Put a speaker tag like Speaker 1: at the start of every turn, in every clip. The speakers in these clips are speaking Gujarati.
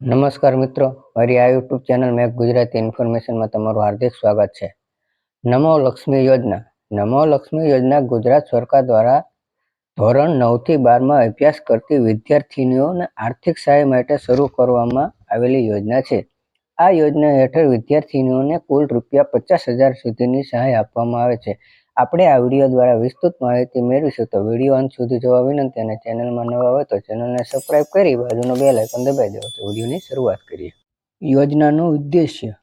Speaker 1: નમસ્કાર મિત્રો, મારી આ યુટ્યુબ ચેનલ મેક ગુજરાતી ઇન્ફોર્મેશનમાં તમારું હાર્દિક સ્વાગત છે. નમો લક્ષ્મી યોજના. નમો લક્ષ્મી યોજના ગુજરાત સરકાર દ્વારા ધોરણ નવથી બારમાં અભ્યાસ કરતી વિદ્યાર્થીનીઓને આર્થિક સહાય માટે શરૂ કરવામાં આવેલી યોજના છે. આ યોજના હેઠળ વિદ્યાર્થીનીઓને કુલ રૂપિયા પચાસ હજાર સુધીની સહાય આપવામાં આવે છે. આપણે આ વીડિયો દ્વારા વિસ્તૃત માહિતી મેળવીશું તો વીડિયો અંત સુધી જોવા વિનંતી અને ચેનલમાં નવા હોય તો ચેનલને સબસ્ક્રાઈબ કરી બાજુનો બેલ આઇકન દબાવી દેવો તો વિડીયોની શરૂઆત કરીએ. યોજનાનો ઉદ્દેશ્ય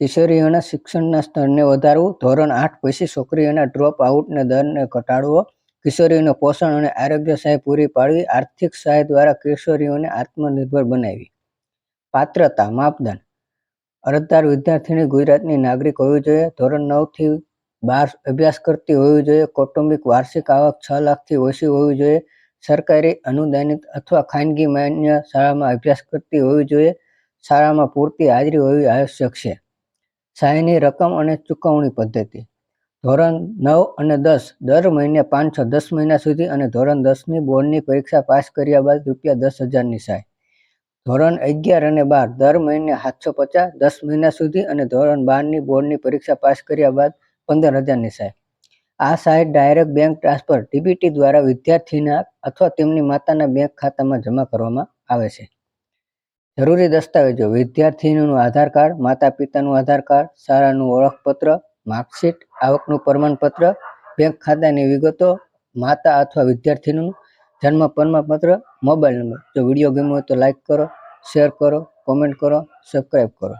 Speaker 1: કિશોરીઓના શિક્ષણના સ્તરને વધારવું. ધોરણ આઠ પછી છોકરીઓના ડ્રોપ આઉટને દરને ઘટાડવો. કિશોરીઓને પોષણ અને આરોગ્ય સહાય પૂરી પાડવી. આર્થિક સહાય દ્વારા કિશોરીઓને આત્મનિર્ભર બનાવી. પાત્રતા, માપદંડ. અરજદાર વિદ્યાર્થીની ગુજરાતની નાગરિક હોવી જોઈએ. ધોરણ નવથી બાર અભ્યાસ કરતી હોવી જોઈએ, કૌટુંબિક વાર્ષિક આવક છ લાખથી ઓછી હોવી જોઈએ, સરકારી અનુદાનિત અથવા ખાનગી માન્ય શાળામાં અભ્યાસ કરતી હોવી જોઈએ, શાળામાં પૂરતી હાજરી હોવી આવશ્યક છે. સહાયની રકમ અને ચૂકવણી પદ્ધતિ. ધોરણ નવ અને દસ દર મહિને પાંચસો દસ મહિના સુધી અને ધોરણ દસની બોર્ડની પરીક્ષા પાસ કર્યા બાદ રૂપિયા દસ હજારની સહાય. ધોરણ અગિયાર અને બાર દર મહિને સાતસો પચાસ દસ મહિના સુધી અને ધોરણ બારની બોર્ડની પરીક્ષા પાસ કર્યા બાદ પંદર હજારની સહાય આ સહાય ડાયરેક્ટ બેંક ટ્રાન્સફર ડીબીટી દ્વારા વિદ્યાર્થીના અથવા તેમની માતાના બેંક ખાતામાં જમા કરવામાં આવે છે. જરૂરી દસ્તાવેજો, વિદ્યાર્થીનું આધાર કાર્ડ માતા પિતાનું આધાર કાર્ડ, શાળાનું ઓળખપત્ર, માર્કશીટ, આવકનું પ્રમાણપત્ર બેંક ખાતાની વિગતો, માતા અથવા વિદ્યાર્થીનું જન્મ પ્રમાણપત્ર મોબાઈલ નંબર જો વીડિયો ગમ્યો હોય તો લાઈક કરો શેર કરો કોમેન્ટ કરો સબસ્ક્રાઈબ કરો.